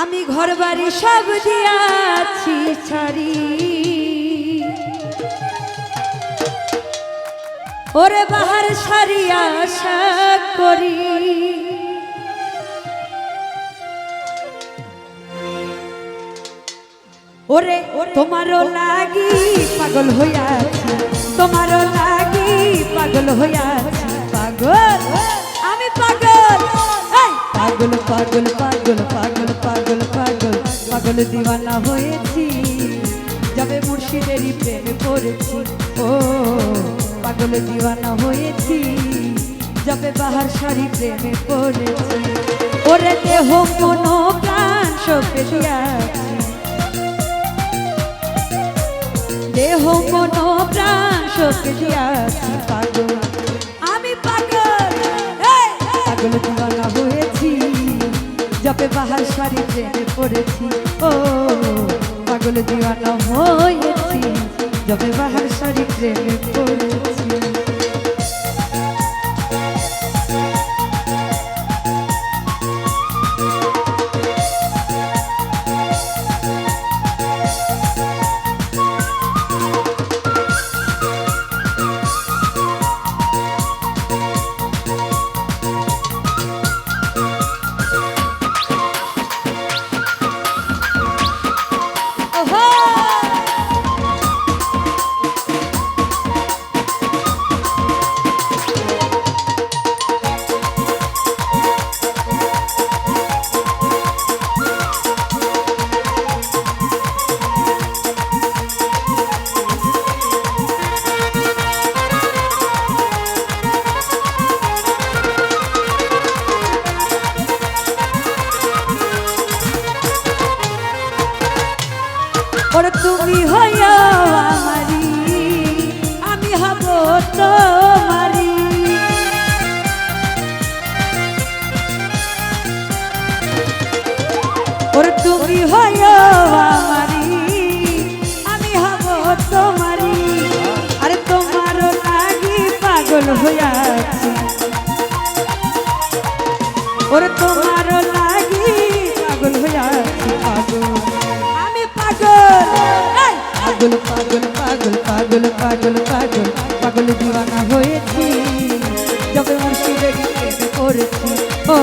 আমি ঘর বাড়ি সব দিয়াছি, ছাড়ি। ওরে বাহার সারি আশা করি। ওরে, তোমারও লাগি পাগল হইয়াছি, তোমারও লাগি পাগল হইয়াছি পাগল দিওয়ানা হয়েছি, যাবে মুর্শিদেরই প্রেমে পড়েছি ও, পাগল দিওয়ানা হয়েছি, যাবে বাহার সারি প্রেমে পড়েছি ওরে দেহ মনো প্রাণ দিয়াছি। দেহ মন প্রাণ শোকে দিয়াছি, পাগল। আমি পাগল পাগল দিওয়ানা বাহার সারি প্রেমে পড়েছি। ও পাগল দিওয়ানা হয়েছি। যবে বাহার সারি প্রেমে পড়েছি। ওরে তুমি হইয়া আমারি, আমি হব তোমারি। ওরে তুমি হইয়া আমারি, আমি হব তোমারি। আরে তোমারও লাগি পাগল হইয়াছি। ওরে তোমারও লাগি পাগল হইয়াছি, পাগল। পাগল পাগল পাগল পাগল দিওয়ানা হয়েছি। যবে মুর্শিদের প্রেমে পড়েছি। ও,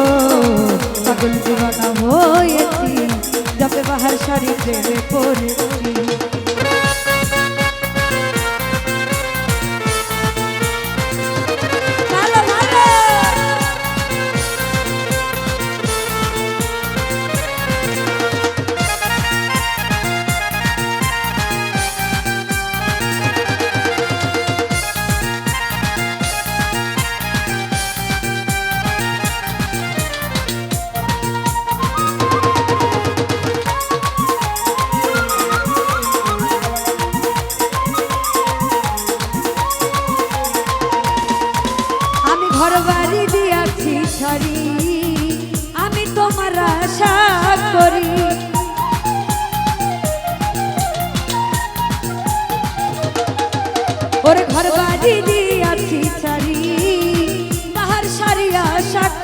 পাগল দিওয়ানা হয়েছি। যবে বাহার শাড়ি দেবে পড়েছি।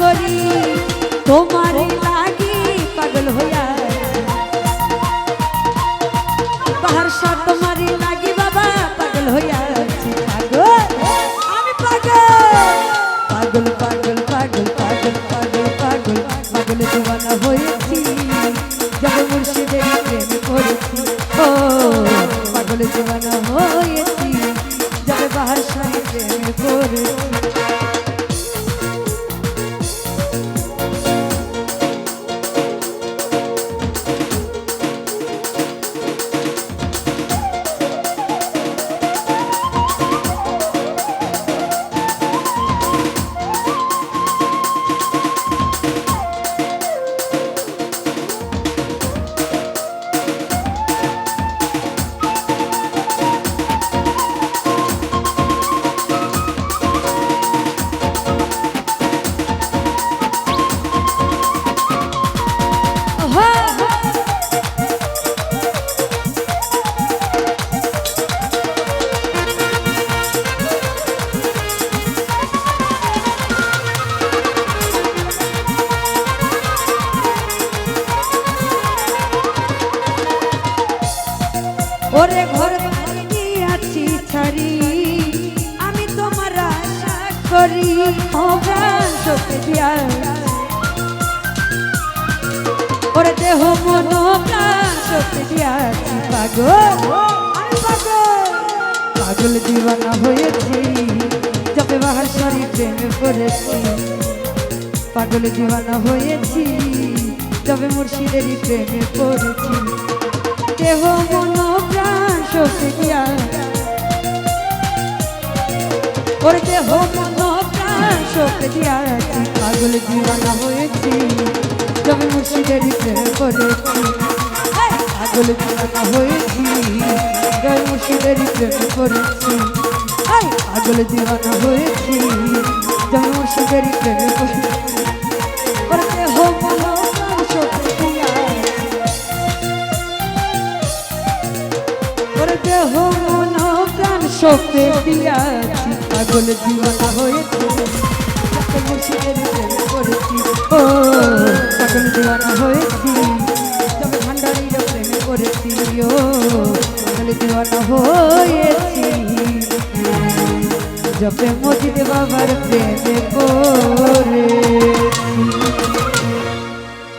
করি, তোমার লাগি পাগল হইয়া। পাহাড় সাত তোমার লাগি বাবা, পাগল হইয়া পাগল, আমি পাগল। পাগল পাগল পাগল পাগল পাগল পাগল দিওয়ানা হয়েছি। যাবে মুর্শিদের প্রেম করেছি। ও, পাগল দিওয়ানা হয়েছি। যাবে বাহার সাথে প্রেম করেছি। ওরে দেহ মন প্রাণ শক্তি দিয়াছি পাগল। পাগল। পাগল হয়েছি, যবে বাহার সারি প্রেমে পড়েছি। পাগল দিওয়ানা হয়েছি তবে মুর্শিদেরই প্রেমে পড়েছি। দেহ মন প্রাণ শক্তি দিয়া ওর দেহ মন প্রাণ শক্তি দিয়াছি। পাগল দিওয়ানা হয়েছি পড়েছি এই, পাগল দিওয়ানা হয়েছি জয় প্রেমে পড়েছি এই, পাগল দিওয়ানা হয়েছি জয় মুর্শিদেরই প্রেমে পড়েছি দেহ মন প্রাণ জীবনা হয়েছে করেছি পাগল দিওয়ানা হয়েছি। তবে ভান্ডারির প্রেমে করেছি ও পাগল দিওয়ানা হয়েছি। জপে মজিদ বাবার প্রেমে পড়েছি।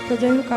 তো যাই হোক